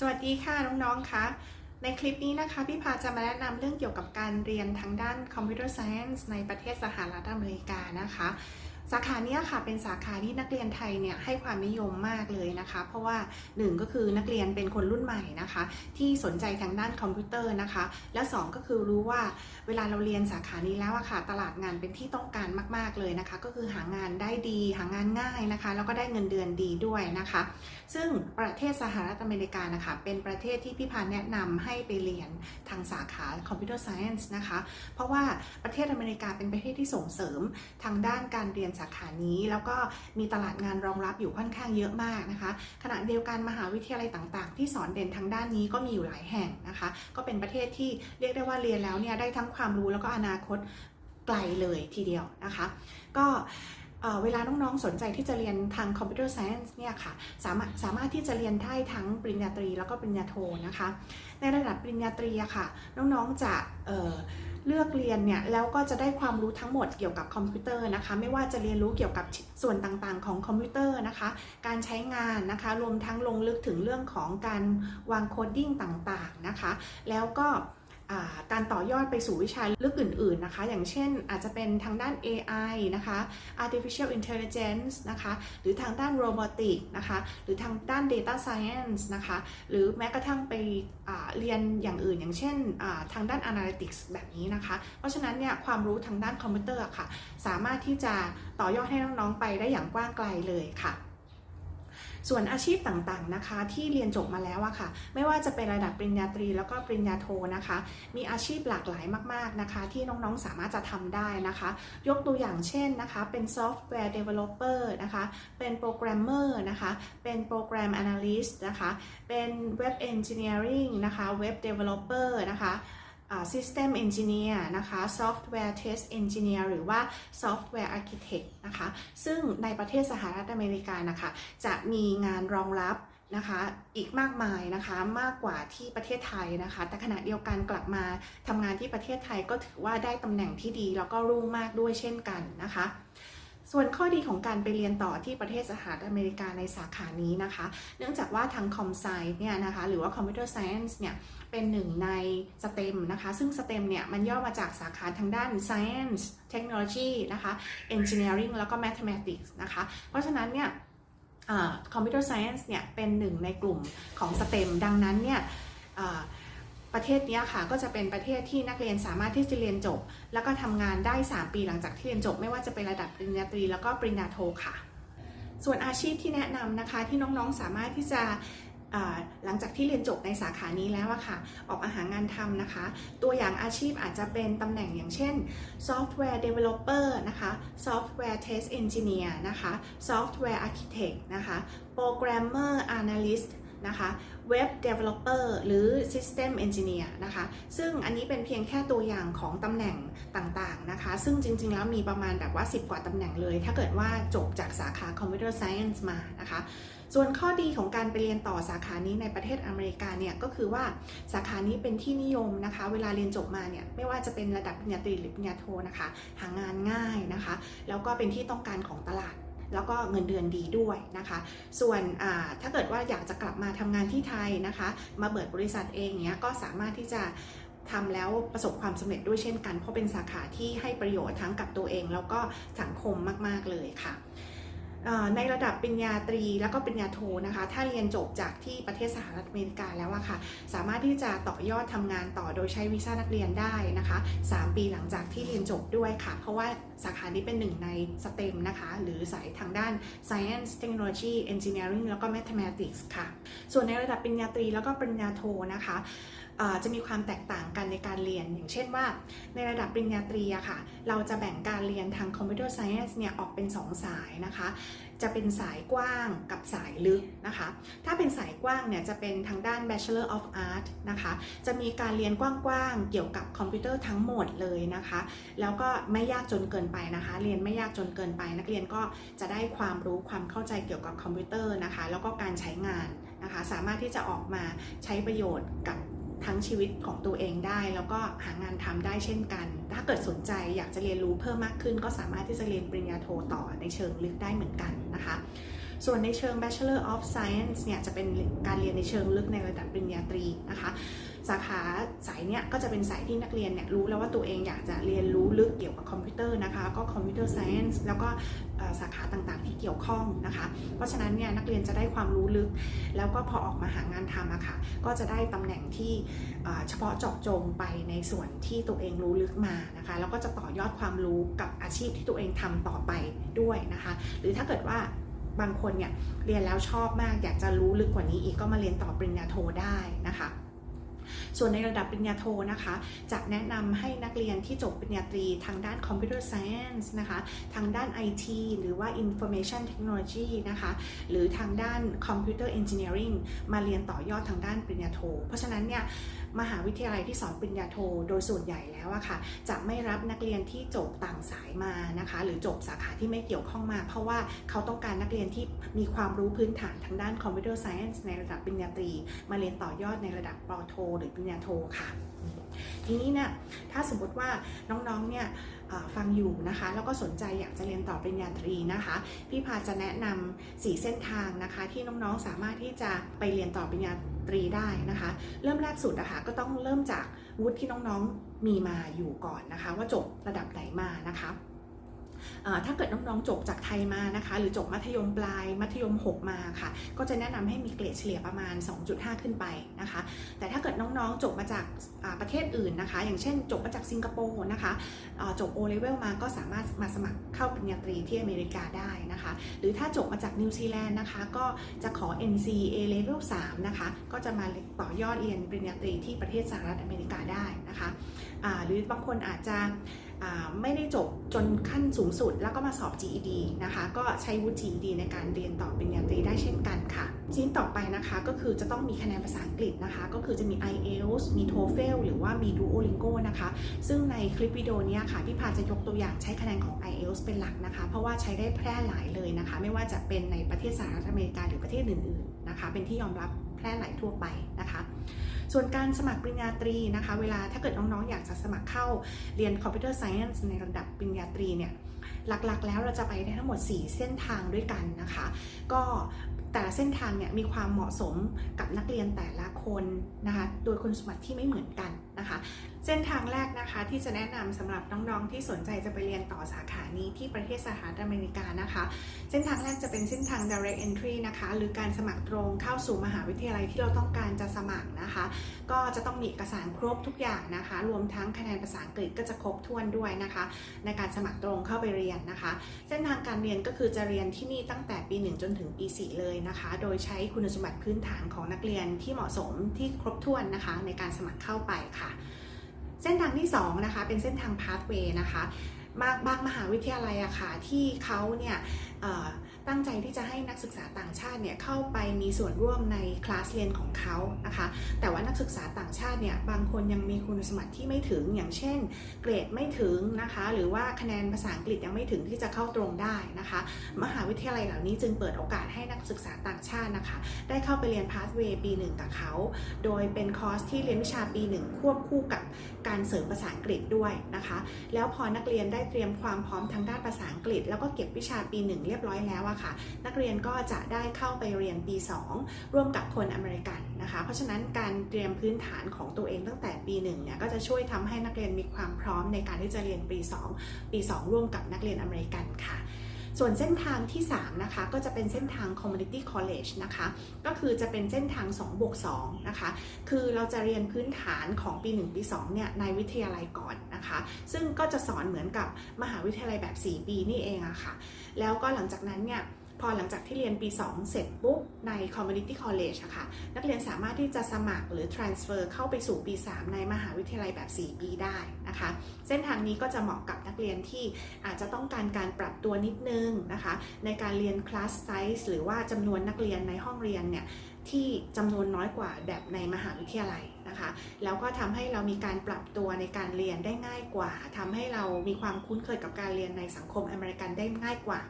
สวัสดีค่ะน้องๆคะในคลิปนี้นะคะพี่พาจะมาแนะนำเรื่องเกี่ยวกับการเรียนทางด้านคอมพิวเตอร์ไซเอนส์ในประเทศสหรัฐอเมริกานะคะ สาขาเนี้ยค่ะเป็นสาขาที่นักเรียนไทยเนี่ยให้ความนิยมมากเลยนะคะ เพราะว่าหนึ่งก็คือนักเรียนเป็นคนรุ่นใหม่นะคะ ที่สนใจทางด้านคอมพิวเตอร์นะคะ และสองก็คือรู้ว่าเวลาเราเรียนสาขานี้แล้วอะค่ะตลาดงานเป็นที่ต้องการมากๆเลยนะคะ ก็คือหางานได้ดี หางานง่ายนะคะ แล้วก็ได้เงินเดือนดีด้วยนะคะ ซึ่งประเทศสหรัฐอเมริกานะคะเป็นประเทศที่พี่พานแนะนำให้ไปเรียนทางสาขา Computer Science นะคะ เพราะว่าประเทศอเมริกาเป็นประเทศที่ส่งเสริมทางด้านการเรียนสาขานี้ แล้วก็มีตลาดงานรองรับอยู่ค่อนข้างเยอะมากนะคะ ขณะเดียวกันมหาวิทยาลัยต่างๆ ที่สอนเด่นทางด้านนี้ก็มีอยู่หลายแห่งนะคะ ก็เป็นประเทศที่เรียกได้ว่าเรียนแล้วเนี่ยได้ทั้งความรู้แล้วก็อนาคตไกลเลยทีเดียวนะคะ ก็เวลาน้องๆ สนใจที่จะเรียนทาง Computer Science เนี่ยค่ะสามารถสามารถที่จะเรียนได้ทั้งปริญญาตรีแล้วก็ปริญญาโทนะคะ ในระดับปริญญาตรีอะค่ะ น้องๆ จะ เลือกเรียนเนี่ยแล้วก็จะได้ความรู้ทั้งหมดเกี่ยวกับคอมพิวเตอร์นะคะ ไม่ว่าจะเรียนรู้เกี่ยวกับส่วนต่างๆ ของคอมพิวเตอร์นะคะ การใช้งานนะคะ รวมทั้งลงลึกถึงเรื่องของการวางโคดดิ้งต่างๆนะคะ แล้วก็ การต่อยอดไปสู่วิชาลึกอื่น ๆนะคะ อย่างเช่นอาจจะเป็นทางด้าน AI นะคะ artificial intelligence นะคะ หรือทางด้าน robotic นะคะ หรือทางด้าน data science นะคะ หรือแม้กระทั่งไปเรียนอย่างอื่น อย่างเช่นทางด้าน analytics แบบนี้นะคะ เพราะฉะนั้นเนี่ยความรู้ทางด้านคอมพิวเตอร์ค่ะ สามารถที่จะต่อยอดให้น้อง ๆ ไปได้อย่างกว้างไกลเลยค่ะ ส่วนอาชีพต่างๆนะคะ ที่เรียนจบมาแล้วอะค่ะ ไม่ว่าจะเป็นระดับปริญญาตรีแล้วก็ปริญญาโทนะคะ มีอาชีพหลากหลายมากๆนะคะ ที่น้องๆสามารถจะทำได้นะคะ ยกตัวอย่างเช่นนะคะ เป็นซอฟต์แวร์ developer นะคะเป็นโปรแกรมเมอร์นะคะเป็นโปรแกรม analyst นะคะเป็นเว็บ engineering นะคะเว็บ developer นะคะ System Engineer นะคะ Software Test Engineer หรือว่า Software Architect นะคะ ซึ่งในประเทศสหรัฐอเมริกานะคะ จะมีงานรองรับนะคะอีกมากมายนะคะมากกว่าที่ประเทศไทยนะคะ แต่ขณะเดียวกันกลับมาทำงานที่ประเทศไทยก็ถือว่าได้ตำแหน่งที่ดีแล้วก็รุ่งมากด้วยเช่นกันนะคะ ส่วนข้อดีของการไปเรียนต่อที่ประเทศสหรัฐอเมริกาในสาขานี้นะคะ เนื่องจากว่าทางคอมไซเนี่ยนะคะหรือว่า Computer Science เนี่ยเป็นหนึ่งใน STEM นะคะ ซึ่ง STEM เนี่ยมันย่อมาจากสาขาทางด้าน Science Technology นะคะ Engineering แล้วก็ Mathematics นะคะ เพราะฉะนั้นเนี่ยคอมพิวเตอร์ไซเอนซ์เนี่ยเป็นหนึ่งในกลุ่มของ STEM ดังนั้นเนี่ย ประเทศนี้ค่ะก็จะเป็นประเทศที่นักเรียนสามารถที่จะเรียนจบ แล้วก็ทำงานได้ 3 ปีหลังจากที่เรียนจบ ไม่ว่าจะเป็นระดับปริญญาตรีแล้วก็ปริญญาโทค่ะ ส่วนอาชีพที่แนะนำนะคะที่น้องๆสามารถที่จะหลังจากที่เรียนจบในสาขานี้แล้วอะค่ะ ออกมาหางานทำนะคะ ตัวอย่างอาชีพอาจจะเป็นตำแหน่งอย่างเช่น Software Developer นะคะ Software Test Engineer นะคะ Software Architect นะคะ Programmer Analyst นะคะ Web Developer หรือ System Engineer นะคะ ซึ่งอันนี้เป็นเพียงแค่ตัวอย่างของตำแหน่งต่างๆนะคะ ซึ่งจริงๆ แล้วมีประมาณแบบว่า 10 กว่าตำแหน่งเลย ถ้าเกิดว่าจบจากสาขา Computer Science มานะคะ ส่วนข้อดีของการไปเรียนต่อสาขานี้ในประเทศอเมริกาเนี่ย ก็คือว่าสาขานี้เป็นที่นิยมนะคะ เวลาเรียนจบมาเนี่ย ไม่ว่าจะเป็นระดับปริญญาตรีหรือปริญญาโทนะคะ หางานง่ายนะคะ แล้วก็เป็นที่ต้องการของตลาด แล้วก็เงินเดือนดีด้วยนะคะ ส่วนถ้าเกิดว่าอยากจะกลับมาทำงานที่ไทยนะคะ มาเปิดบริษัทเองเนี้ยก็สามารถที่จะทำแล้วประสบความสำเร็จด้วยเช่นกัน เพราะเป็นสาขาที่ให้ประโยชน์ทั้งกับตัวเอง แล้วก็สังคมมาก ๆ เลยค่ะ ในระดับปริญญาตรีแล้วก็ปริญญาโทนะคะ ถ้าเรียนจบจากที่ประเทศสหรัฐอเมริกาแล้วอะค่ะ สามารถที่จะต่อยอดทำงานต่อโดยใช้วีซ่านักเรียนได้นะคะ 3 ปีหลังจากที่เรียนจบด้วยค่ะ เพราะว่าสาขานี้เป็นหนึ่งใน STEM นะคะ หรือสายทางด้าน Science Technology Engineering แล้วก็ Mathematics ค่ะ ส่วนในระดับปริญญาตรีแล้วก็ปริญญาโทนะคะ จะมีความแตกต่างกันในการเรียน อย่างเช่นว่า ในระดับปริญญาตรีอะค่ะ เราจะแบ่งการเรียนทาง Computer Science เนี่ยออกเป็น 2 สายนะคะ จะเป็นสายกว้างกับสายลึกนะคะ ถ้าเป็นสายกว้างเนี่ยจะเป็นทางด้าน Bachelor of Art นะคะ จะมีการเรียนกว้างๆเกี่ยวกับคอมพิวเตอร์ทั้งหมดเลยนะคะ แล้วก็ไม่ยากจนเกินไปนะคะ เรียนไม่ยากจนเกินไป นักเรียนก็จะได้ความรู้ความเข้าใจเกี่ยวกับคอมพิวเตอร์นะคะ แล้วก็การใช้งานนะคะ สามารถที่จะออกมาใช้ประโยชน์กับ ทั้งชีวิตของตัวเองได้ แล้วก็หางานทำได้เช่นกัน ถ้าเกิดสนใจอยากจะเรียนรู้เพิ่มมากขึ้น ก็สามารถที่จะเรียนปริญญาโทต่อในเชิงลึกได้เหมือนกันนะคะ ส่วนในเชิง Bachelor of Science เนี่ยจะเป็นการเรียนในเชิงลึกในระดับปริญญาตรีนะคะ สาขาสายเนี่ยก็จะเป็นสายที่นักเรียนเนี่ยรู้แล้วว่าตัวเองอยากจะเรียนรู้ลึกเกี่ยวกับคอมพิวเตอร์นะคะก็คอมพิวเตอร์ไซเอนซ์แล้วก็สาขาต่างๆที่เกี่ยวข้องนะคะ เพราะฉะนั้นเนี่ยนักเรียนจะได้ความรู้ลึก แล้วก็พอออกมาหางานทำอะค่ะก็จะได้ตำแหน่งที่เอ่อเฉพาะเจาะจงไปในส่วนที่ตัวเองรู้ลึกมานะคะแล้วก็จะต่อยอดความรู้กับอาชีพที่ตัวเองทำต่อไปด้วยนะคะ หรือถ้าเกิดว่าบางคนเนี่ยเรียนแล้วชอบมากอยากจะรู้ลึกกว่านี้อีกก็มาเรียนต่อปริญญาโทได้นะคะ ส่วนในระดับปริญญาโทนะคะ จะแนะนำให้นักเรียนที่จบปริญญาตรีทางด้าน Computer Science นส์นะคะ ทางด้าน IT หรือว่า Information Technology นะคะ หรือทางด้าน Computer Engineering มาเรียนต่อยอดทางด้านปริญญาโท เพราะฉะนั้นเนี่ยมหาวิทยาลัยที่สอนปริญญาโท โดยส่วนใหญ่แล้วอะค่ะ จะไม่รับนักเรียนที่จบต่างสายมานะคะ หรือจบสาขาที่ไม่เกี่ยวข้องมา เพราะว่าเขาต้องการนักเรียนที่มีความรู้พื้นฐานทางด้าน Computer Science ในระดับปริญญาตรี มาเรียนต่อยอดในระดับปอโท หรือปริญญาโทค่ะ ทีนี้เนี่ยถ้าสมมติว่าน้องๆเนี่ยฟังอยู่นะคะ แล้วก็สนใจอยากจะเรียนต่อปริญญาตรีนะคะ พี่พาจะแนะนำ4เส้นทางนะคะ ที่น้องๆสามารถที่จะไปเรียนต่อปริญญาตรีได้นะคะ เริ่มแรกสุดนะคะก็ต้องเริ่มจากวุฒิที่น้องๆมีมาอยู่ก่อนนะคะ ว่าจบระดับไหนมานะคะ ถ้าเกิดน้องๆจบจากไทยมานะคะ หรือจบมัธยมปลาย มัธยม 6 มาค่ะ ก็จะแนะนำให้มีเกรดเฉลี่ยประมาณ 2.5 ขึ้นไปนะคะ แต่ถ้าเกิดน้องๆจบมาจากประเทศอื่นนะคะ อย่างเช่น จบมาจากสิงคโปร์นะคะจบ O level มาก็สามารถมาสมัครเข้าปริญญาตรีที่อเมริกาได้นะคะ หรือถ้าจบมาจากนิวซีแลนด์นะคะ ก็จะขอ NC A level 3นะคะ ก็จะมาต่อยอดเรียนปริญญาตรีที่ประเทศสหรัฐอเมริกาได้นะคะหรือบางคนอาจจะ ไม่ได้จบจนขั้นสูงสุด แล้วก็มาสอบ GED นะคะ ก็ใช้วุฒิ GED ในการเรียนต่อปริญญาตรีได้เช่นกันค่ะ ชิ้นต่อไปนะคะก็คือจะต้องมีคะแนนภาษาอังกฤษนะคะ ก็คือจะมี IELTS มี TOEFL หรือว่ามี Duolingo นะคะ ซึ่งในคลิปวิดีโอนี้ค่ะพี่พาจะยกตัวอย่างใช้คะแนนของ IELTS เป็นหลักนะคะ เพราะว่าใช้ได้แพร่หลายเลยนะคะ ไม่ว่าจะเป็นในประเทศสหรัฐอเมริกาหรือประเทศอื่นๆนะคะ เป็นที่ยอมรับ แพร่หลายทั่วไปนะคะ ส่วนการสมัครปริญญาตรีนะคะ เวลาถ้าเกิดน้องๆ อยากจะสมัครเข้าเรียนคอมพิวเตอร์ไซเอนซ์ในระดับปริญญาตรีเนี่ย หลักๆ แล้วเราจะไปได้ทั้งหมด 4 เส้นทางด้วยกันนะคะ ก็แต่ละเส้นทางเนี่ยมีความเหมาะสมกับนักเรียนแต่ละคนนะคะ โดยคุณสมบัติที่ไม่เหมือนกันนะคะ เส้นทางแรกนะคะที่จะแนะนำสำหรับน้องๆที่สนใจจะไปเรียนต่อสาขานี้ที่ประเทศสหรัฐอเมริกานะคะ เส้นทางแรกจะเป็นเส้นทาง direct entry นะคะ หรือการสมัครตรงเข้าสู่มหาวิทยาลัยที่เราต้องการจะสมัครนะคะ ก็จะต้องมีเอกสารครบทุกอย่างนะคะ รวมทั้งคะแนนภาษาอังกฤษก็จะครบถ้วนด้วยนะคะ ในการสมัครตรงเข้าไปเรียนนะคะ เส้นทางการเรียนก็คือจะเรียนที่นี่ตั้งแต่ปี 1 จนถึงปี 4 เลยนะคะ โดยใช้คุณสมบัติพื้นฐานของนักเรียนที่เหมาะสมที่ครบถ้วนนะคะ ในการสมัครเข้าไปค่ะ เส้นทางที่2นะคะเป็นเส้นทางพาสเวย์นะคะบางบางมหาวิทยาลัยอะค่ะที่เขาเนี่ยเอ่อ ตั้งใจที่จะให้นักศึกษาต่างชาติเนี่ยเข้าไปมีส่วนร่วมในคลาสเรียนของเขานะคะ แต่ว่านักศึกษาต่างชาติเนี่ยบางคนยังมีคุณสมบัติที่ไม่ถึงอย่างเช่น เกรดไม่ถึงนะคะ หรือว่าคะแนนภาษาอังกฤษยังไม่ถึงที่จะเข้าตรงได้นะคะ มหาวิทยาลัยเหล่านี้จึงเปิดโอกาสให้นักศึกษาต่างชาตินะคะ ได้เข้าไปเรียน Pathway ปีหนึ่งกับเขา โดยเป็นคอร์สที่เรียนวิชาปีหนึ่งควบคู่กับการเสริมภาษาอังกฤษด้วยนะคะ แล้วพอนักเรียนได้เตรียมความพร้อมทางด้านภาษาอังกฤษ แล้วก็เก็บวิชาปีหนึ่งเรียบร้อยแล้วอะค่ะนักเรียนก็จะได้เข้าไปเรียนปี 2 ร่วมกับคนอเมริกันนะคะ เพราะฉะนั้นการเตรียมพื้นฐานของตัวเองตั้งแต่ปีหนึ่งเนี่ยก็จะช่วยทำให้นักเรียนมีความพร้อมในการที่จะเรียนปี 2 ปี 2 ร่วมกับนักเรียนอเมริกันค่ะส่วนเส้นทางที่ 3 นะคะ ก็จะเป็นเส้นทาง Community College นะคะ ก็คือจะเป็นเส้นทาง2บวก2นะคะ คือเราจะเรียนพื้นฐานของปี 1 ปี 2 เนี่ยในวิทยาลัยก่อน นะคะ ซึ่งก็จะสอนเหมือนกับมหาวิทยาลัยแบบ 4 ปีนี่เองอะค่ะ แล้วก็หลังจากนั้นเนี่ยพอหลังจากที่เรียนปี 2 เสร็จปุ๊บ ใน Community College อะค่ะ นักเรียนสามารถที่จะสมัครหรือ transfer เข้าไปสู่ปี 3 ในมหาวิทยาลัยแบบ 4 ปีได้นะคะ เส้นทางนี้ก็จะเหมาะกับนักเรียนที่อาจจะต้องการการปรับตัวนิดนึงนะคะ ในการเรียน class size หรือว่าจำนวนนักเรียนในห้องเรียนเนี่ย ที่จำนวนน้อยกว่าแบบในมหาวิทยาลัยนะคะ แล้วก็ทำให้เรามีการปรับตัวในการเรียนได้ง่ายกว่าทำให้เรามีความคุ้นเคยกับการเรียนในสังคมอเมริกันได้ง่ายกว่า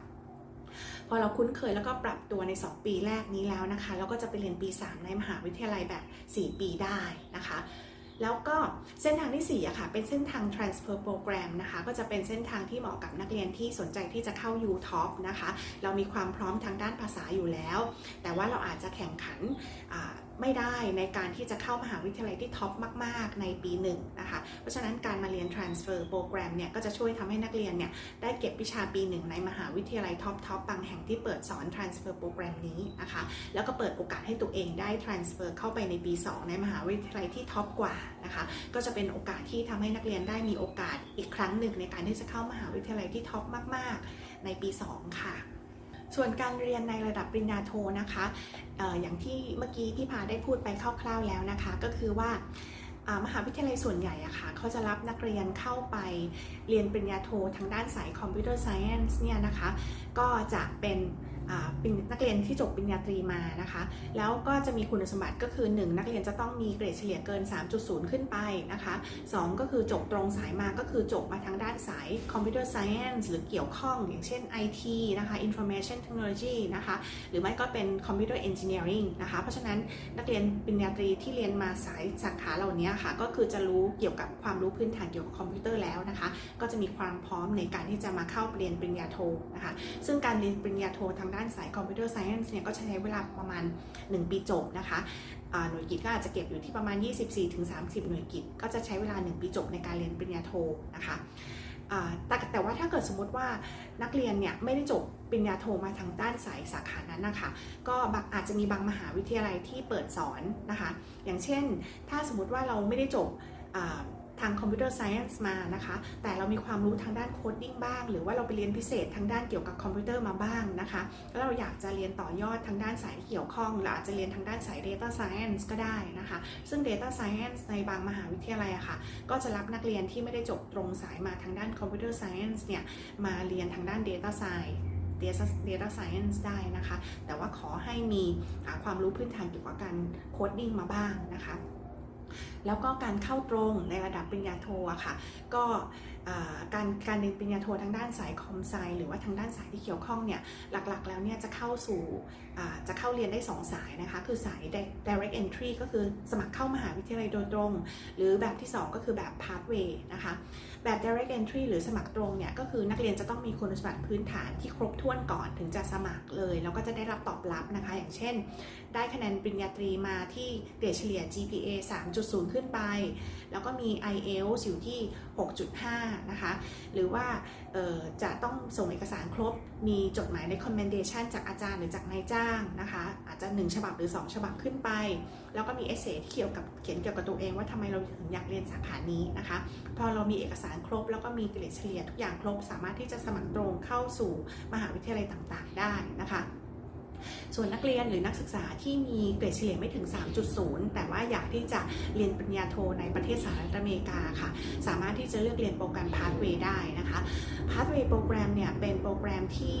พอเราคุ้นเคยแล้วก็ปรับตัวใน 2 ปีแรกนี้แล้วนะคะ เราก็จะไปเรียนปี 3 ในมหาวิทยาลัยแบบ 4 ปีได้นะคะ แล้วก็เส้นทางที่4อะค่ะเป็นเส้นทาง transfer program นะคะ ก็จะเป็นเส้นทางที่เหมาะกับนักเรียนที่สนใจที่จะเข้า UTOP นะคะ เรามีความพร้อมทางด้านภาษาอยู่แล้ว แต่ว่าเราอาจจะแข่งขันอ่า ไม่ได้ในการที่จะเข้ามหาวิทยาลัยที่ท็อปมาก ๆ ในปีหนึ่งนะคะ เพราะฉะนั้นการมาเรียน transfer program เนี่ยก็จะช่วยทำให้นักเรียนเนี่ยได้เก็บวิชาปีหนึ่งในมหาวิทยาลัยท็อปทอปบางแห่งที่เปิดสอน transfer program นี้นะคะ แล้วก็เปิดโอกาสให้ตัวเองได้ transfer เข้าไปในปี 2 ในมหาวิทยาลัยที่ท็อปกว่านะคะ ก็จะเป็นโอกาสที่ทำให้นักเรียนได้มีโอกาสอีกครั้งหนึ่งในการที่จะเข้ามหาวิทยาลัยที่ท็อปมาก ๆ ในปี 2 ค่ะ ส่วนการเรียนในระดับปริญญาโทนะคะออย่างที่เมื่อกี้พี่พาได้พูดไปคร่าวๆแล้วนะคะ ก็คือว่ามหาวิทยาลัยส่วนใหญ่อะค่ะเขาจะรับนักเรียนเข้าไปเรียนปริญญาโททางด้านสายคอมพิวเตอร์ไซเอนซ์เนี่ยนะคะ ก็จะเป็น นนักเรียนที่จบปริญญาตรีมานะคะ แล้วก็จะมีคุณสมบัติก็คือ 1 นักเรียนจะต้องมีเกรดเฉลี่ยเกิน 3.0 ขึ้นไปนะคะ 2 ก็คือจบตรงสายมาก็คือจบมาทางด้านสายคอมพิวเตอร์ไซเอนซ์หรือเกี่ยวข้องอย่างเช่น IT นะคะ Information Technology นะคะ หรือไม่ก็เป็น Computer Engineering นะคะ เพราะฉะนั้นนักเรียนปริญญาตรีที่เรียนมาสายสาขาเหล่านี้ค่ะ ก็คือจะรู้เกี่ยวกับความรู้พื้นฐานเกี่ยวกับคอมพิวเตอร์แล้วนะคะ ก็จะมีความพร้อมในการที่จะมาเข้าเรียนปริญญาโทนะคะ ซึ่งการเรียนปริญญาโททางด้านานสายคอมพิวเตอร์ไซเอนซ์เนี่ยก็ใช้เวลาประมาณ 1 ปีจบนะคะหน่วยกิตก็อาจจะเก็บอยู่ที่ประมาณ 24-30 หน่วยกิตก็จะใช้เวลา 1 ปีจบในการเรียนปริญญาโทนะคะแต่แต่ว่าถ้าเกิดสมมติว่านักเรียนเนี่ยไม่ได้จบปริญญาโทมาทางด้านสายสาขานั้นนะคะ ก็อาจจะมีบางมหาวิทยาลัยที่เปิดสอนนะคะ อย่างเช่น ถ้าสมมติว่าเราไม่ได้จบ ทางคอมพิวเตอร์ไซเอนซ์มานะคะ แต่เรามีความรู้ทางด้านโคดดิ้งบ้าง หรือว่าเราไปเรียนพิเศษทางด้านเกี่ยวกับคอมพิวเตอร์มาบ้างนะคะ แล้วเราอยากจะเรียนต่อยอดทางด้านสายที่เกี่ยวข้องเราอาจจะเรียนทางด้านสาย Data Science ก็ได้นะคะ ซึ่ง Data Science ในบางมหาวิทยาลัยอะค่ะ ก็จะรับนักเรียนที่ไม่ได้จบตรงสายมาทางด้าน Computer Science เนี่ย มาเรียนทางด้าน Data Science Data Data Science ได้นะคะ แต่ว่าขอให้มีความรู้พื้นฐานเกี่ยวกับการโคดดิ้งมาบ้างนะคะ แล้วก็การเข้าตรงในระดับปริญญาโทอะค่ะ ก็ การการเรียนปริญญาโททางด้านสายคอมไซหรือว่าทางด้านสายที่เกี่ยวข้องเนี่ยหลักๆ แล้วเนี่ยจะเข้าสู่จะเข้าเรียนได้ 2 สายนะคะคือสาย direct entry ก็คือสมัครเข้ามหาวิทยาลัยโดยตรง หรือแบบที่ 2 ก็คือแบบ pathway นะคะแบบ direct entry หรือสมัครตรงเนี่ยก็คือนักเรียนจะต้องมีคุณสมบัติพื้นฐานที่ครบถ้วนก่อนถึงจะสมัครเลยแล้วก็จะได้รับตอบรับนะคะ อย่างเช่น ได้คะแนนปริญญาตรีมาที่เกรดเฉลี่ย GPA 3.0 ขึ้นไป แล้วก็มี IELTS อยู่ที่ 6.5 นะคะ หรือว่าจะต้องส่งเอกสารครบ มีจดหมาย recommendation จากอาจารย์หรือจากนายจ้างนะคะ อาจจะ 1 ฉบับหรือ 2 ฉบับขึ้นไป แล้วก็มีเอเซที่เกี่ยวกับเขียนเกี่ยวกับตัวเองว่าทำไมเราถึงอยากเรียนสาขานี้นะคะ พอเรามีเอกสารครบ แล้วก็มีเกรดเฉลี่ยทุกอย่างครบ สามารถที่จะสมัครตรงเข้าสู่มหาวิทยาลัยต่างๆ ได้นะคะ ส่วนนักเรียนหรือนักศึกษาที่มีเกรดเฉลี่ยไม่ถึง 3.0 แต่ว่าอยากที่จะเรียนปริญญาโทในประเทศสหรัฐอเมริกาค่ะ สามารถที่จะเลือกเรียนโปรแกรม Pathway ได้นะคะ Pathway โปรแกรมเนี่ยเป็นโปรแกรมที่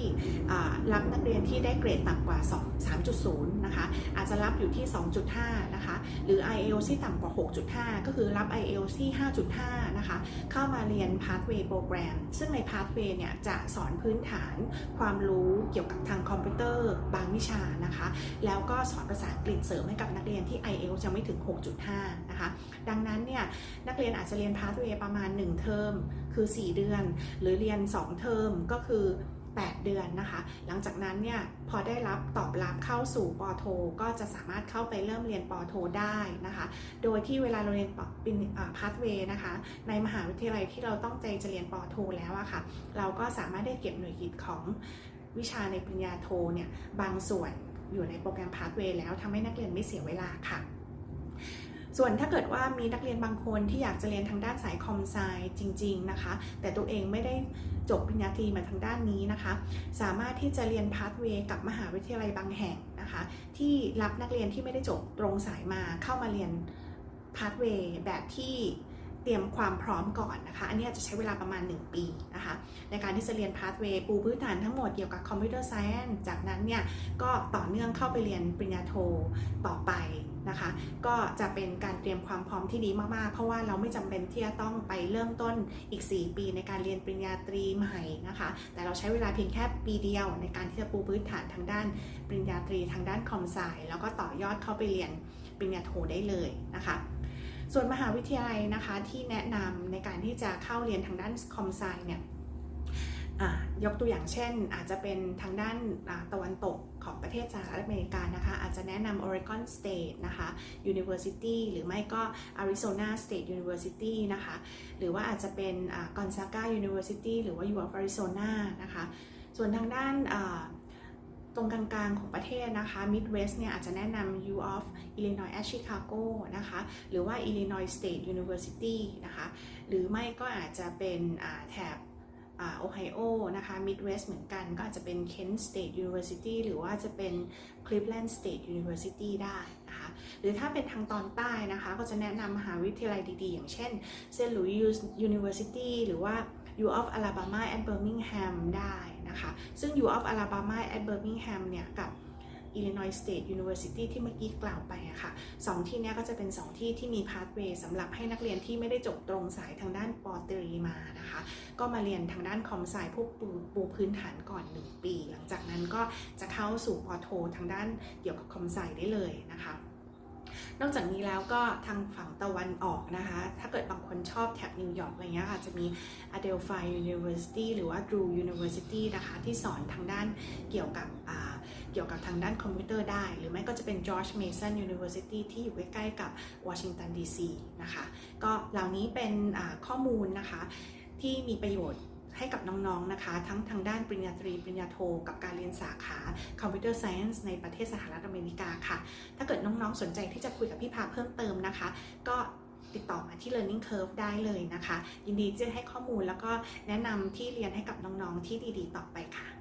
รับนักเรียนที่ได้เกรดต่ำกว่า 2 3.0 นะคะ จจะรับอยู่ที่ 2.5 นะคะ หรือ IELTS ที่ต่ำกว่า 6.5 ก็คือรับ IELTS ที่ 5.5 นะคะ เข้ามาเรียน Pathway โปรแกรมซึ่งใน Pathway เนี่ยจะสอนพื้นฐานความรู้เกี่ยวกับทางคอมพิวเตอร์บางวิชานะคะ แล้วก็สอนภาษาอังกฤษเสริมให้กับนักเรียนที่ IELTS จะไม่ถึง 6.5 นะคะ ดังนั้นเนี่ยนักเรียนอาจจะเรียน Pathway ประมาณ 1 เทอมคือ 4 เดือน หรือเรียน 2 เทอมก็คือ 8 เดือนนะคะ หลังจากนั้นเนี่ยพอได้รับตอบรับเข้าสู่ปอโท ก็จะสามารถเข้าไปเริ่มเรียนปอโทได้นะคะ โดยที่เวลาเราเรียนเป็นพาสเวย์นะคะ ในมหาวิทยาลัยที่เราต้องใจจะเรียนปอโทแล้วอะค่ะ เราก็สามารถได้เก็บหน่วยกิตของวิชาในปริญญาโทเนี่ยบางส่วนอยู่ในโปรแกรมพาสเวย์แล้วทำให้นักเรียนไม่เสียเวลาค่ะ ส่วนถ้าเกิดว่ามีนักเรียนบางคนที่อยากจะเรียนทางด้านสายคอมไซจริง ๆนะคะ แต่ตัวเองไม่ได้จบปริญญาตรีมาทางด้านนี้นะคะ สามารถที่จะเรียนพาสเวย์กับมหาวิทยาลัยบางแห่งนะคะ ที่รับนักเรียนที่ไม่ได้จบตรงสายมาเข้ามาเรียนพาสเวย์แบบที่ ตรียมความพร้อมก่อนนะคะ อันนี้จะใช้เวลาประมาณ 1 ปีนะคะ ในการที่จะเรียนพาสเวย์ปูพื้นฐานทั้งหมดเกี่ยวกับคอมพิวเตอร์ไซเอนซ์จากนั้นเนี่ยก็ต่อเนื่องเข้าไปเรียนปริญญาโทต่อไปนะคะ ก็จะเป็นการเตรียมความพร้อมที่ดีมากๆ เพราะว่าเราไม่จำเป็นที่จะต้องไปเริ่มต้นอีก 4 ปีในการเรียนปริญญาตรีใหม่นะคะ แต่เราใช้เวลาเพียงแค่ปีเดียวในการที่จะปูพื้นฐานทางด้านปริญญาตรีทางด้านคอมไซแล้วก็ต่อยอดเข้าไปเรียนปริญญาโทได้เลยนะคะ ส่วนมหาวิทยาลัยนะคะที่แนะนำในการที่จะเข้าเรียนทางด้านคอมไซเนี่ยยกตัวอย่างเช่น อาจจะเป็นทางด้านตะวันตกของประเทศสหรัฐอเมริกานะคะ อาจจะแนะนำ Oregon State นะคะ University หรือไม่ก็ Arizona State University นะคะ หรือว่าอาจจะเป็นอ่า Gonzaga University หรือว่า U of Arizona นะคะ ส่วนทางด้านา ตรงกลางๆของประเทศนะคะ Midwest เนี่ยอาจจะแนะนำ U of Illinois at Chicago นะคะ หรือว่า Illinois State University นะคะ หรือไม่ก็อาจจะเป็นแถบโอไฮโอนะคะ Midwest เหมือนกันก็อาจจะเป็น Kent State University หรือว่าจะเป็น Cleveland State University ได้นะคะ หรือถ้าเป็นทางตอนใต้นะคะ ก็จะแนะนำมหาวิทยาลัยดีๆ อย่างเช่น St. Louis University หรือว่า U of Alabama at Birmingham ได้ นะคะ ซึ่ง U of Alabama at Birmingham เนี่ยกับ Illinois State University ที่เมื่อกี้กล่าวไปอะค่ะสองที่เนี้ยก็จะเป็นสองที่ที่มีพา t เวย์สำหรับให้นักเรียนที่ไม่ได้จบตรงสายทางด้านปอตรีมานะคะ ก็มาเรียนทางด้านคอมไซพวกปูปูพื้นฐานก่อน 1 ปี หลังจากนั้นก็จะเข้าสู่ปอโททางด้านเกี่ยวกับคอมไซได้เลยนะคะ นอกจากนี้แล้วก็ทางฝั่งตะวันออกนะคะ ถ้าเกิดบางคนชอบแถบนิวยอร์กอะไรเงี้ยค่ะจะมี Adelphi University หรือว่า Drew University นะคะ ที่สอนทางด้านเกี่ยวกับเกี่ยวกับทางด้านคอมพิวเตอร์ได้ หรือไม่ก็จะเป็น George Mason University ที่อยู่ใกล้ๆกับ Washington DC นะคะ ก็เหล่านี้เป็นข้อมูลนะคะที่มีประโยชน์ ให้กับน้องๆนะคะ ทั้งทางด้านปริญญาตรีปริญญาโท กับการเรียนสาขาคอมพิวเตอร์ไซเอนซ์ในประเทศสหรัฐอเมริกาค่ะ ถ้าเกิดน้องๆสนใจที่จะคุยกับพี่พาเพิ่มเติมนะคะ ก็ติดต่อมาที่ Learning Curve ได้เลยนะคะ ยินดีที่จะให้ข้อมูลแล้วก็แนะนำที่เรียนให้กับน้องๆที่ดีๆ ต่อไปค่ะ